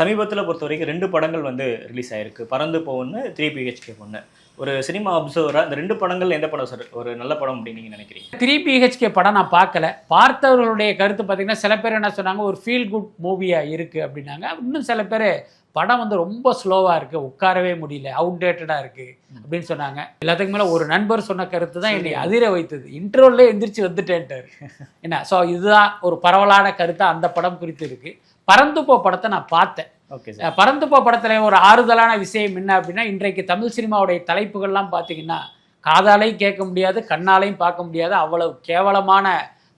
சமீபத்தில் பொறுத்த வரைக்கும் ரெண்டு படங்கள் வந்து ரிலீஸ் ஆயிருக்கு. பறந்து போன்னு த்ரீ பிஹெச்கே பொண்ணு. ஒரு சினிமா அப்சர்வராக இந்த ரெண்டு படங்கள் எந்த படம் சார் ஒரு நல்ல படம் அப்படின்னு நீங்கள் நினைக்கிறீங்க? த்ரீ பிஹெச்கே படம் நான் பார்க்கல. பார்த்தவர்களுடைய கருத்து பார்த்தீங்கன்னா சில பேர் என்ன சொன்னாங்க ஒரு ஃபீல் குட் மூவியாக இருக்குது அப்படின்னாங்க. இன்னும் சில பேர் படம் வந்து ரொம்ப ஸ்லோவாக இருக்குது உட்காரவே முடியல அவுடேட்டடாக இருக்குது அப்படின்னு சொன்னாங்க. எல்லாத்துக்கும் மேலே ஒரு நண்பர் சொன்ன கருத்து தான் என்னை அதிர வைத்தது. இன்டர்வல்லே எந்திரிச்சு வந்துட்டேன்ட்டார். என்ன? ஸோ இதுதான் ஒரு பரவலான கருத்தாக அந்த படம் குறித்து இருக்குது பறந்து போ படத்தை நான் பார்த்தேன். பறந்து போ படத்தில் ஒரு ஆறுதலான விஷயம் என்ன அப்படின்னா இன்றைக்கு தமிழ் சினிமாவுடைய தலைப்புகள்லாம் பார்த்தீங்கன்னா காதாலையும் கேட்க முடியாது கண்ணாலையும் பார்க்க முடியாது அவ்வளவு கேவலமான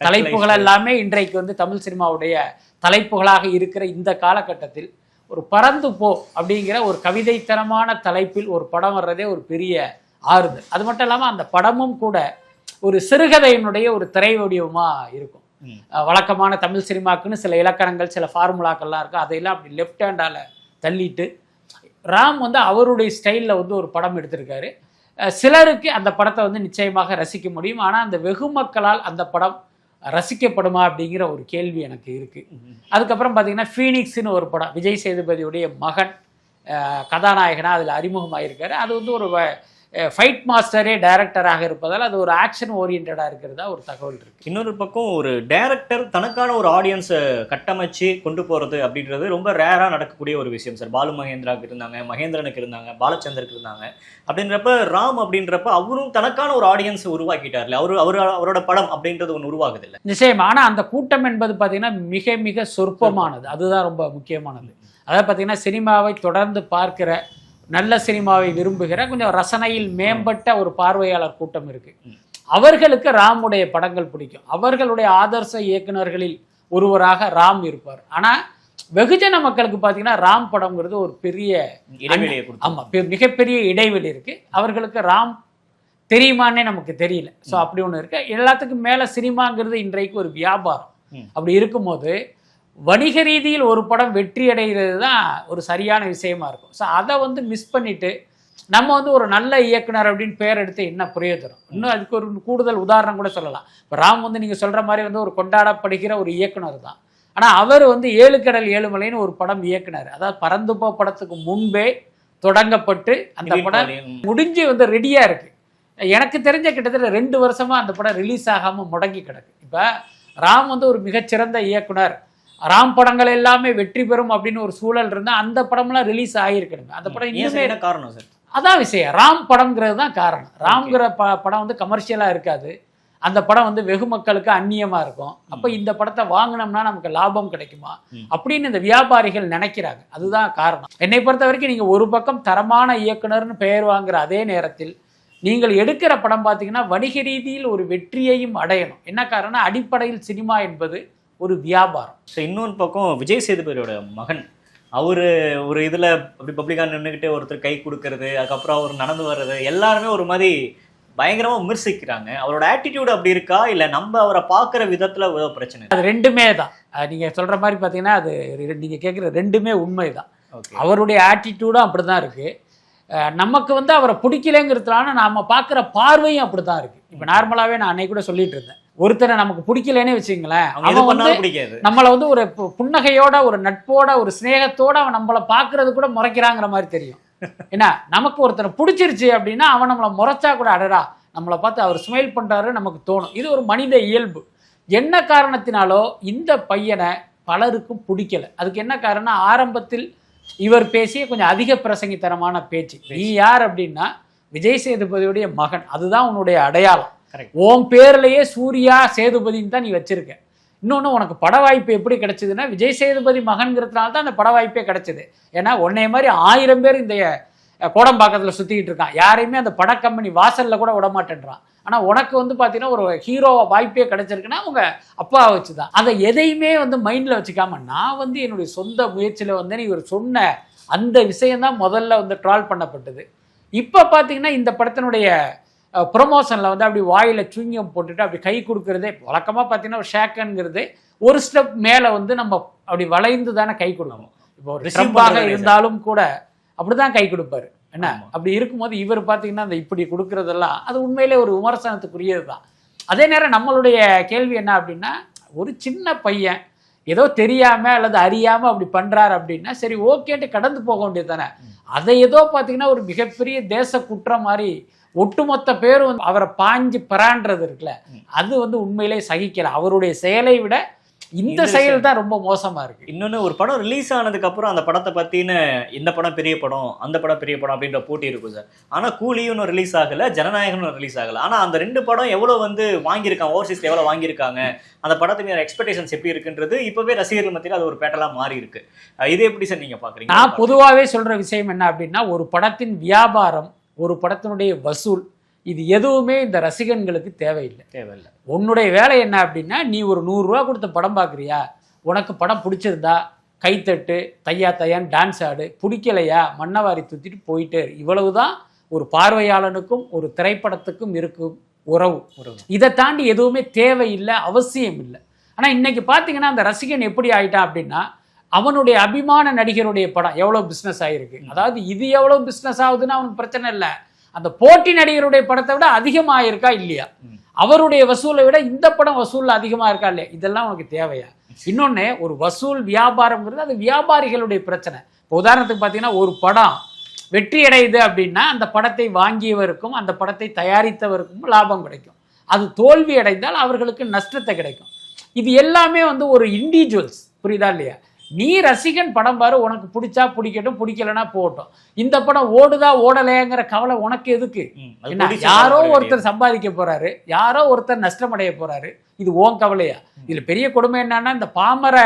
தலைப்புகள் எல்லாமே இன்றைக்கு வந்து தமிழ் சினிமாவுடைய தலைப்புகளாக இருக்கிற இந்த காலகட்டத்தில் ஒரு பறந்து போ அப்படிங்கிற ஒரு கவிதைத்தனமான தலைப்பில் ஒரு படம் வர்றதே ஒரு பெரிய ஆறுதல். அது மட்டும் இல்லாமல் அந்த படமும் கூட ஒரு சிறுகதையினுடைய ஒரு திரை வடிவமாக இருக்கும். வழக்கமான தமிழ் சினிமாக்குன்னு சில இலக்கணங்கள் சில ஃபார்முலாக்கள்லாம் இருக்கும் அதையெல்லாம் அப்படி லெஃப்ட் ஹேண்டால் தள்ளிட்டு ராம் வந்து அவருடைய ஸ்டைலில் வந்து ஒரு படம் எடுத்திருக்காரு. சிலருக்கு அந்த படத்தை வந்து நிச்சயமாக ரசிக்க முடியும். ஆனால் அந்த வெகு மக்களால் அந்த படம் ரசிக்கப்படுமா அப்படிங்கிற ஒரு கேள்வி எனக்கு இருக்குது அதுக்கப்புறம் பார்த்தீங்கன்னா ஃபீனிக்ஸ்னு ஒரு படம் விஜய் சேதுபதியுடைய மகன் அஹ் கதாநாயகனா அதில் அறிமுகமாயிருக்காரு. அது வந்து ஒரு ஃபைட் மாஸ்டரே டைரக்டராக இருப்பதால் அது ஒரு ஆக்ஷன் ஓரியன்டாக இருக்கிறதா ஒரு தகவல் இருக்குது இன்னொரு பக்கம் ஒரு டைரக்டர் தனக்கான ஒரு ஆடியன்ஸை கட்டமைச்சு கொண்டு போகிறது அப்படின்றது ரொம்ப ரேராக நடக்கக்கூடிய ஒரு விஷயம் சார். பாலு மகேந்திராவுக்கு இருந்தாங்க மகேந்திரனுக்கு இருந்தாங்க பாலச்சந்தருக்கு இருந்தாங்க. அப்படின்றப்ப ராம் அப்படின்றப்ப அவரும் தனக்கான ஒரு ஆடியன்ஸை உருவாக்கிட்டார்ல. அவரு அவர் அவரோட படம் அப்படின்றது ஒன்று உருவாகுது இல்லை நிச்சயம். ஆனால் அந்த கூட்டம் என்பது பார்த்தீங்கன்னா மிக மிக சொற்பமானது. அதுதான் ரொம்ப முக்கியமானது. அதாவது பார்த்தீங்கன்னா சினிமாவை தொடர்ந்து பார்க்கிற நல்ல சினிமாவை விரும்புகிற கொஞ்சம் ரசனையில் மேம்பட்ட ஒரு பார்வையாளர் கூட்டம் இருக்கு. அவர்களுக்கு ராமுடைய படங்கள் பிடிக்கும். அவர்களுடைய ஆதர்ச இயக்குனர்களில் ஒருவராக ராம் இருப்பார். ஆனால் வெகுஜன மக்களுக்கு பார்த்தீங்கன்னா ராம் படம்ங்கிறது ஒரு பெரிய இடைவெளியை ஆமாம் பெ- மிகப்பெரிய இடைவெளி இருக்கு. அவர்களுக்கு ராம் தெரியுமான்னே நமக்கு தெரியல. ஸோ அப்படி ஒன்று இருக்கு. எல்லாத்துக்கும் மேலே சினிமாங்கிறது இன்றைக்கு ஒரு வியாபாரம். அப்படி இருக்கும்போது வணிக ரீதியில் ஒரு படம் வெற்றி அடைகிறது தான் ஒரு சரியான விஷயமா இருக்கும். ஸோ அதை வந்து மிஸ் பண்ணிட்டு நம்ம வந்து ஒரு நல்ல இயக்குனர் அப்படின்னு பேர் எடுத்து என்ன பிரயோஜனம் இன்னும் அதுக்கு ஒரு கூடுதல் உதாரணம் கூட சொல்லலாம். இப்போ ராம் வந்து நீங்கள் சொல்கிற மாதிரி வந்து ஒரு கொண்டாடப்படுகிற ஒரு இயக்குனர் தான். ஆனால் அவர் வந்து ஏழு கடல் ஏழுமலைன்னு ஒரு படம் இயக்குனர். அதாவது பறந்து போ படத்துக்கு முன்பே தொடங்கப்பட்டு அந்த படம். முடிஞ்சு வந்து ரெடியாக இருக்கு. எனக்கு தெரிஞ்ச கிட்டத்தட்ட ரெண்டு வருஷமா அந்த படம் ரிலீஸ் ஆகாம முடங்கி கிடக்கு. இப்போ ராம் வந்து ஒரு மிகச்சிறந்த இயக்குனர். ராம் படங்கள் எல்லாமே வெற்றி பெறும் அப்படின்னு ஒரு சூழல் இருந்தால் அந்த படம்லாம் ரிலீஸ் ஆகியிருக்கணுங்க அந்த படம் இன்னுமே என்ன காரணம் சார்? அதான் விஷயம். ராம் படம்ங்கிறது தான் காரணம். ராம்ங்கிற ப படம் வந்து கமர்ஷியலாக இருக்காது. அந்த படம் வந்து வெகு மக்களுக்கு அந்நியமாக இருக்கும். அப்போ இந்த படத்தை வாங்கினோம்னா நமக்கு லாபம் கிடைக்குமா. அப்படின்னு இந்த வியாபாரிகள் நினைக்கிறாங்க. அதுதான் காரணம். என்னை பொறுத்த வரைக்கும் நீங்கள் ஒரு பக்கம் தரமான இயக்குனர்னு பெயர் வாங்குற அதே நேரத்தில் நீங்கள் எடுக்கிற படம் பார்த்தீங்கன்னா வணிக ரீதியில் ஒரு வெற்றியையும் அடையணும். என்ன காரணம் அடிப்படையில் சினிமா என்பது ஒரு வியாபாரம். ஸோ இன்னொரு பக்கம் விஜய் சேதுபதியோட மகன். அவர் ஒரு இதில் அப்படி பப்ளிக்காக நின்றுக்கிட்டு ஒருத்தர் கை கொடுக்கறது அதுக்கப்புறம் அவர் நடந்து வர்றது எல்லாருமே ஒரு மாதிரி பயங்கரமாக விமர்சிக்கிறாங்க. அவரோட ஆட்டிடியூட் அப்படி இருக்கா? இல்லை நம்ம அவரை பார்க்குற விதத்தில் ஏதோ பிரச்சனை அது ரெண்டுமே தான். அஹ் நீங்க சொல்ற மாதிரி பார்த்தீங்கன்னா அது ரெ- நீங்க கேட்குற ரெண்டுமே உண்மை தான் அவருடைய ஆட்டிடியூடும் அப்படி தான் இருக்கு. அஹ் நமக்கு வந்து அவரை பிடிக்கலைங்கிறதுனால நாம பார்க்குற பார்வையும் அப்படி தான் இருக்கு. இப்போ நார்மலாகவே நான் அன்னைக்கு கூட சொல்லிட்டு இருந்தேன். ஒருத்தரை நமக்கு பிடிக்கலன்னே வச்சுங்களேன் அவன் வந்து பிடிக்காது. நம்மளை வந்து ஒரு புன்னகையோட ஒரு நட்போட ஒரு சிநேகத்தோட அவன் நம்மளை பார்க்கறது கூட முறைக்கிறாங்கிற மாதிரி தெரியும். என்ன நமக்கு ஒருத்தனை பிடிச்சிருச்சு அப்படின்னா அவன் நம்மளை முறைச்சா கூட அடடா நம்மளை பார்த்து அவர் ஸ்மைல் பண்றாரு நமக்கு தோணும். இது ஒரு மனித இயல்பு. என்ன காரணத்தினாலோ இந்த பையனை பலருக்கும் பிடிக்கல. அதுக்கு என்ன காரணம் ஆரம்பத்தில் இவர் பேசிய கொஞ்சம் அதிக பிரசங்கித்தனமான பேச்சு. நீ யார் அப்படின்னா விஜய் சேதுபதியுடைய மகன். அதுதான் உன்னுடைய அடையாளம். உன் பேர்லயே சூர்யா சேதுபதின்னு தான் நீ வச்சிருக்க. இன்னொன்று உனக்கு பட வாய்ப்பு எப்படி கிடைச்சதுன்னா விஜய் சேதுபதி மகன்கிறதுனால தான் அந்த பட வாய்ப்பே கிடைச்சது. ஏன்னா உன்னைய மாதிரி ஆயிரம் பேர் இந்த கோடம்பாக்கத்தில் சுற்றிக்கிட்டு இருக்கான். யாரையுமே அந்த பட கம்பெனி வாசலில் கூட விட மாட்டேன்றான். ஆனால் உனக்கு வந்து பார்த்தீங்கன்னா ஒரு ஹீரோ வாய்ப்பே கிடைச்சிருக்குன்னா உங்க அப்பா வச்சு தான் அதை எதையுமே வந்து மைண்டில் வச்சுக்காம நான் வந்து என்னுடைய சொந்த முயற்சியில் வந்து இவர் சொன்ன அந்த விஷயம்தான் முதல்ல வந்து ட்ரால் பண்ணப்பட்டது. இப்போ பார்த்தீங்கன்னா இந்த படத்தினுடைய ப்ரொமோஷனில் வந்து அப்படி வாயில் சுங்கியம் போட்டுட்டு அப்படி கை கொடுக்கறதே வழக்கமாக பார்த்தீங்கன்னா ஒரு ஷேக்கனுங்கிறது ஒரு ஸ்டெப் மேலே வந்து நம்ம அப்படி வளைந்து தானே கை கொடுக்கணும். இப்போ ஒரு இருந்தாலும் கூட அப்படிதான் கை கொடுப்பாரு. என்ன. அப்படி இருக்கும்போது இவர் பார்த்தீங்கன்னா அந்த இப்படி கொடுக்கறதெல்லாம் அது உண்மையிலே ஒரு விமர்சனத்துக்குரியது தான் அதே நேரம் நம்மளுடைய கேள்வி என்ன அப்படின்னா ஒரு சின்ன பையன் ஏதோ தெரியாம அல்லது அறியாம அப்படி பண்றாரு அப்படின்னா சரி ஓகேட்டு கடந்து போக வேண்டியது தானே அதை ஏதோ பார்த்தீங்கன்னா ஒரு மிகப்பெரிய தேச குற்றம் மாதிரி ஒட்டுமொத்த பேரும் வந்து அவரை பாஞ்சு பரான்றது இருக்குல்ல அது வந்து உண்மையிலே சகிக்கல. அவருடைய செயலை விட இந்த செயல் தான் ரொம்ப மோசமா இருக்கு. இன்னொன்னு ஒரு படம் ரிலீஸ் ஆனதுக்கு அப்புறம் அந்த படத்தை பத்தின இந்த படம் பெரிய படம் அந்த படம் பெரிய படம் அப்படின்ற போட்டி இருக்கும் சார். ஆனா கூலியும் ரிலீஸ் ஆகல ஜனநாயகம் ரிலீஸ் ஆகல. ஆனா அந்த ரெண்டு படம் எவ்வளவு வந்து வாங்கியிருக்காங்க ஓவர்சீஸ்ல எவ்வளவு வாங்கியிருக்காங்க அந்த படத்து மீது எக்ஸ்பெக்டேஷன்ஸ் எப்படி இருக்குன்றது இப்பவே ரசிகர்கள் மத்தியில் அது ஒரு பேட்டலா மாறி இருக்கு. இது எப்படி சார் நீங்க பாக்குறீங்க? நான் பொதுவாகவே சொல்ற விஷயம் என்ன அப்படின்னா ஒரு படத்தின் வியாபாரம் ஒரு படத்தினுடைய வசூல் இது எதுவுமே இந்த ரசிகன்களுக்கு தேவையில்லை. தேவையில்லை. உன்னுடைய வேலை என்ன அப்படின்னா நீ ஒரு நூறுரூவா கொடுத்த படம் பார்க்குறியா? உனக்கு படம் பிடிச்சிருந்தா கைத்தட்டு தையா தையான்னு டான்ஸ் ஆடு பிடிக்கலையா? மண்ணவாரி தூத்திட்டு போயிட்டே. இவ்வளவுதான் ஒரு பார்வையாளனுக்கும் ஒரு திரைப்படத்துக்கும் இருக்கும் உறவு. உறவு. இதை தாண்டி எதுவுமே தேவையில்லை அவசியம் இல்லை. ஆனால் இன்னைக்கு பார்த்தீங்கன்னா அந்த ரசிகன் எப்படி ஆயிட்டான் அப்படின்னா அவனுடைய அபிமான நடிகருடைய படம் எவ்வளோ பிஸ்னஸ் ஆகிருக்கு அதாவது இது எவ்வளோ பிஸ்னஸ் ஆகுதுன்னு அவனுக்கு பிரச்சனை இல்லை. அந்த போட்டி நடிகருடைய படத்தை விட அதிகமாக ஆயிருக்கா இல்லையா. அவருடைய வசூலை விட இந்த படம் வசூலில் அதிகமாக இருக்கா இல்லையா? இதெல்லாம் உனக்கு தேவையா? இன்னொன்று ஒரு வசூல் வியாபாரம்ங்கிறது அது வியாபாரிகளுடைய பிரச்சனை. இப்போ உதாரணத்துக்கு பார்த்தீங்கன்னா ஒரு படம் வெற்றி அடையுது அப்படின்னா அந்த படத்தை வாங்கியவருக்கும் அந்த படத்தை தயாரித்தவருக்கும் லாபம் கிடைக்கும். அது தோல்வி அடைந்தால் அவர்களுக்கு நஷ்டத்தை கிடைக்கும். இது எல்லாமே வந்து ஒரு இண்டிவிஜுவல்ஸ் புரியுதா இல்லையா? நீ ரசிகன் படம் பாரு உனக்கு பிடிச்சா பிடிக்கட்டும் பிடிக்கலனா போகட்டும். இந்த படம் ஓடுதா ஓடலையாங்கிற கவலை உனக்கு எதுக்கு? யாரோ ஒருத்தர் சம்பாதிக்க போறாரு யாரோ ஒருத்தர் நஷ்டமடைய போறாரு இது ஓன் கவலையா? இதுல பெரிய கொடுமை என்னன்னா இந்த பாமர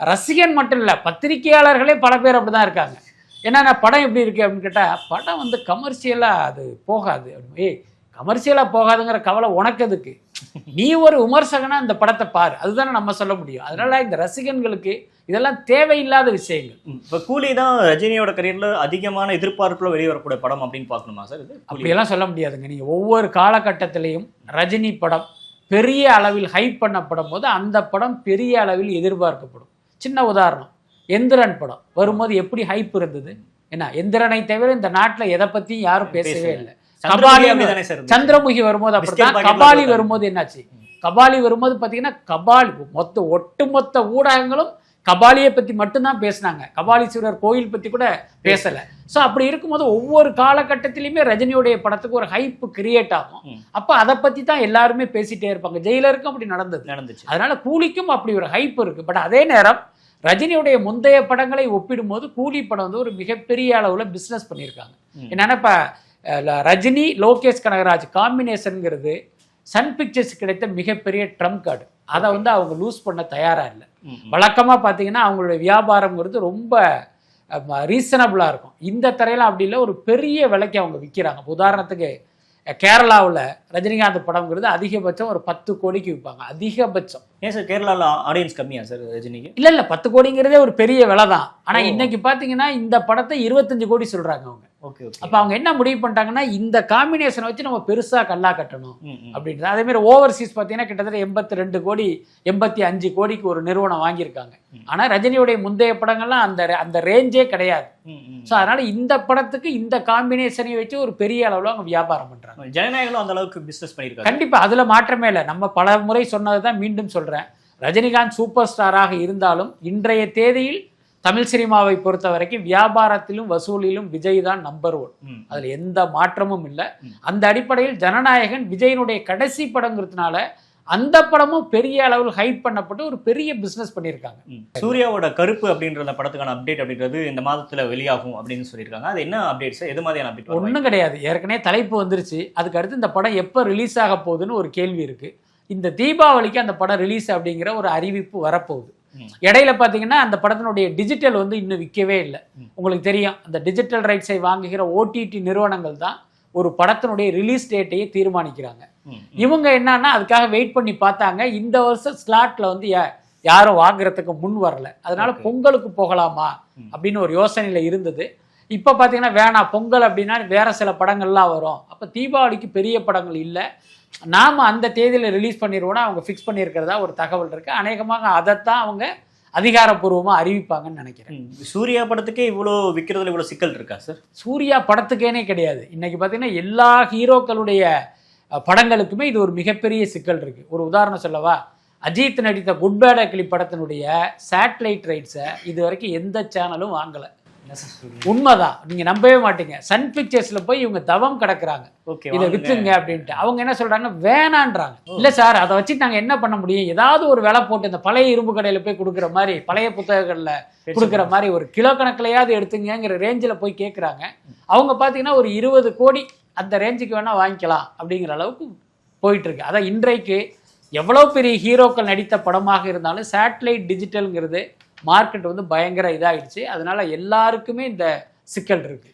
ரசிகன் மட்டும் இல்ல பத்திரிகையாளர்களே பல பேர் அப்படிதான் இருக்காங்க. என்னன்னா படம் எப்படி இருக்கு அப்படின்னு கேட்டா படம் வந்து கமர்ஷியலா அது போகாது. ஏய் கமர்ஷியலா போகாதுங்கிற கவலை உனக்கு எதுக்கு? நீ ஒரு விமர்சகனா இந்த படத்தை பாரு. அதுதானே நம்ம சொல்ல முடியும். அதனால இந்த ரசிகன்களுக்கு இதெல்லாம் தேவையில்லாத விஷயங்கள். இப்ப கூலி தான் ரஜினியோட கரியர்ல அதிகமான எதிர்பார்ப்புல வெளியே வரக்கூடிய படம் அப்படின்னு பார்க்கணுமா சார் இது. அப்படியெல்லாம் சொல்ல முடியாதுங்க. நீங்க ஒவ்வொரு காலகட்டத்திலையும் ரஜினி படம் பெரிய அளவில் ஹைப் பண்ணப்படும் போது அந்த படம் பெரிய அளவில் எதிர்பார்க்கப்படும். சின்ன உதாரணம். எந்திரன் படம். வரும்போது எப்படி ஹைப் இருந்தது? என்ன? எந்திரனை தவிர இந்த நாட்டுல எதை பத்தியும் யாரும் பேசவே இல்லை. கபாலி அப்படிதானே சார் இருந்துச்சு? சந்திரமுகி வரும்போது அப்படித்தான் கபாலி. வரும்போது என்னாச்சு? கபாலி வரும்போது பாத்தீங்கன்னா கபாலி மொத்த ஒட்டுமொத்த ஊடகங்களும் கபாலியை பத்தி மட்டும்தான் பேசினாங்க. கபாலீஸ்வரர் கோயில் பத்தி கூட பேசல. சோ அப்படி இருக்கும்போது ஒவ்வொரு காலகட்டத்திலயுமே ரஜினியுடைய படத்துக்கு ஒரு ஹைப் கிரியேட் ஆகும். அப்ப அதை பத்தி தான் எல்லாருமே பேசிட்டே இருப்பாங்க. ஜெயிலருக்கும் அப்படி நடந்தது. நடந்துச்சு. அதனால கூலிக்கும் அப்படி ஒரு ஹைப் இருக்கு. பட் அதே நேரம் ரஜினியுடைய முந்தைய படங்களை ஒப்பிடும்போது கூலி படம் வந்து ஒரு மிகப்பெரிய அளவுல பிசினஸ் பண்ணியிருக்காங்க. என்னன்னா இப்ப ரஜினி லோகேஷ் கனகராஜ் காம்பினேஷனுங்கிறது சன் பிக்சர்ஸ் கிடைத்த மிகப்பெரிய ட்ரம்ப் கார்டு. அதை வந்து அவங்க லூஸ் பண்ண தயாரா இல்லை. ம், ம். வழக்கமா பார்த்தீங்கன்னா அவங்களுடைய வியாபாரம்ங்கிறது ரொம்ப ரீசனபிளா இருக்கும். இந்த தரையில அப்படி இல்லை. ஒரு பெரிய விலைக்கு அவங்க விற்கிறாங்க உதாரணத்துக்கு கேரளாவில் ரஜினிகாந்த் படம்ங்கிறது அதிகபட்சம் ஒரு பத்து கோடிக்கு விற்பாங்க அதிகபட்சம். ஏன் சார் கேரளால ஆடியன்ஸ் கம்மியா சார் ரஜினிக்கு? இல்ல இல்ல. பத்து கோடிங்கிறதே ஒரு பெரிய விலை தான் ஆனா ஓ. இன்னைக்கு பாத்தீங்கன்னா இந்த படத்தை இருபத்தஞ்சு கோடி சொல்றாங்க அவங்க. ஓகே அப்ப அவங்க என்ன முடிவு பண்ணிட்டாங்கன்னா இந்த காம்பினேஷனை வச்சு நம்ம பெருசா கல்லா கட்டணும். அப்படின்றது அதே மாதிரி ஓவர்சீஸ் பார்த்தீங்கன்னா கிட்டத்தட்ட எண்பத்தி ரெண்டு கோடி எண்பத்தி அஞ்சு கோடிக்கு ஒரு நிறுவனம் வாங்கியிருக்காங்க. ஆனா ரஜினியுடைய முந்தைய படங்கள்லாம் அந்த அந்த ரேஞ்சே கிடையாது. ஸோ அதனால இந்த படத்துக்கு இந்த காம்பினேஷனை வச்சு ஒரு பெரிய அளவுல அவங்க வியாபாரம் பண்றாங்க. ஜனநாயகம் அந்த அளவுக்கு பிசினஸ் பண்ணிருக்காங்க கண்டிப்பா அதுல மாற்றமே இல்லை. நம்ம பல முறை சொன்னதுதான் மீண்டும் சொல்றேன். ரஜினிகாந்த் சூப்பர் ஸ்டாராக இருந்தாலும் இன்றைய தேதியில் தமிழ் சினிமாவை பொறுத்த வரைக்கும் வியாபாரத்திலும் வசூலிலும் விஜய் தான் நம்பர் ஒன். அதுல எந்த மாற்றமும் இல்லை. அந்த அடிப்படையில் ஜனநாயகன் விஜயனுடைய கடைசி படங்கிறதுனால அந்த படமும் பெரிய அளவில் ஹைப் பண்ணப்பட்டு ஒரு பெரிய பிசினஸ் பண்ணியிருக்காங்க. சூர்யாவோட கருப்பு அப்படின்ற அந்த படத்துக்கான அப்டேட் அப்படின்றது இந்த மாதத்துல வெளியாகும் அப்படின்னு சொல்லியிருக்காங்க. அது என்ன அப்டேட்ஸ் எது மாதிரியான அப்டேட் ஒன்றும் கிடையாது. ஏற்கனவே தலைப்பு வந்துருச்சு. அதுக்கு அடுத்து இந்த படம் எப்போ ரிலீஸ் ஆக போகுதுன்னு ஒரு கேள்வி இருக்கு. இந்த தீபாவளிக்கு அந்த படம் ரிலீஸ் அப்படிங்கிற ஒரு அறிவிப்பு வரப்போகுது. இடையில பார்த்தீங்கன்னா அந்த படத்தினுடைய டிஜிட்டல் வந்து இன்னும் விற்கவே இல்லை. உங்களுக்கு தெரியும் அந்த டிஜிட்டல் ரைட்ஸை வாங்குகிற ஓடிடி நிறுவனங்கள் தான் ஒரு படத்தினுடைய ரிலீஸ் டேட்டையே தீர்மானிக்கிறாங்க. இவங்க என்னன்னா அதுக்காக வெயிட் பண்ணி பார்த்தாங்க. இந்த வருஷம் ஸ்லாட்ல வந்து யாரும் வாங்குறதுக்கு முன் வரல. அதனால. பொங்கலுக்கு போகலாமா. அப்படின்னு ஒரு யோசனையில இருந்தது. இப்போ பார்த்தீங்கன்னா வேணாம். பொங்கல் அப்படின்னா வேற சில படங்கள்லாம் வரும். அப்போ தீபாவளிக்கு பெரிய படங்கள் இல்லை. நாம் அந்த தேதியில் ரிலீஸ் பண்ணிடுவோம்னா அவங்க ஃபிக்ஸ் பண்ணியிருக்கிறதா ஒரு தகவல் இருக்குது அநேகமாக அதைத்தான் அவங்க அதிகாரப்பூர்வமாக அறிவிப்பாங்கன்னு நினைக்கிறேன். சூர்யா படத்துக்கே இவ்வளோ விற்கிறதுல இவ்வளோ சிக்கல் இருக்கா சார்? சூர்யா படத்துக்கேனே கிடையாது. இன்னைக்கு பார்த்தீங்கன்னா எல்லா ஹீரோக்களுடைய படங்களுக்குமே இது ஒரு மிகப்பெரிய சிக்கல் இருக்கு. ஒரு உதாரணம் சொல்லவா? அஜித் நடித்த குட் பேட் அக்லி படத்தினுடைய சேட்டலைட் ரைட்ஸை இது வரைக்கும் எந்த சேனலும் வாங்கலை. உண்மைதான். நீங்க நம்பவே மாட்டீங்க. சன் பிக்சர்ஸ்ல போய் இவங்க தவம் கிடக்குறாங்க. இதை வித்துங்க அப்படின்ட்டு. அவங்க என்ன சொல்றாங்க வேணான்றாங்க. இல்ல சார் அதை வச்சு நாங்க என்ன பண்ண முடியும்? ஏதாவது ஒரு விலை போட்டு இந்த பழைய இரும்பு கடையில போய் கொடுக்குற மாதிரி பழைய புத்தகங்கள்ல கொடுக்குற மாதிரி ஒரு கிலோ கணக்குலயாவது எடுத்துங்கங்கிற ரேஞ்சில் போய் கேட்குறாங்க அவங்க பார்த்தீங்கன்னா ஒரு இருபது கோடி அந்த ரேஞ்சுக்கு வேணா வாங்கிக்கலாம் அப்படிங்கிற அளவுக்கு போயிட்டு இருக்கு அதான் இன்றைக்கு எவ்வளோ பெரிய ஹீரோக்கள் நடித்த படமாக இருந்தாலும் சேட்டலைட் டிஜிட்டல்ங்கிறது மார்க்கெட் வந்து பயங்கர இதாயிடுச்சு. அதனால எல்லாருக்குமே இந்த சிக்கல் இருக்கு.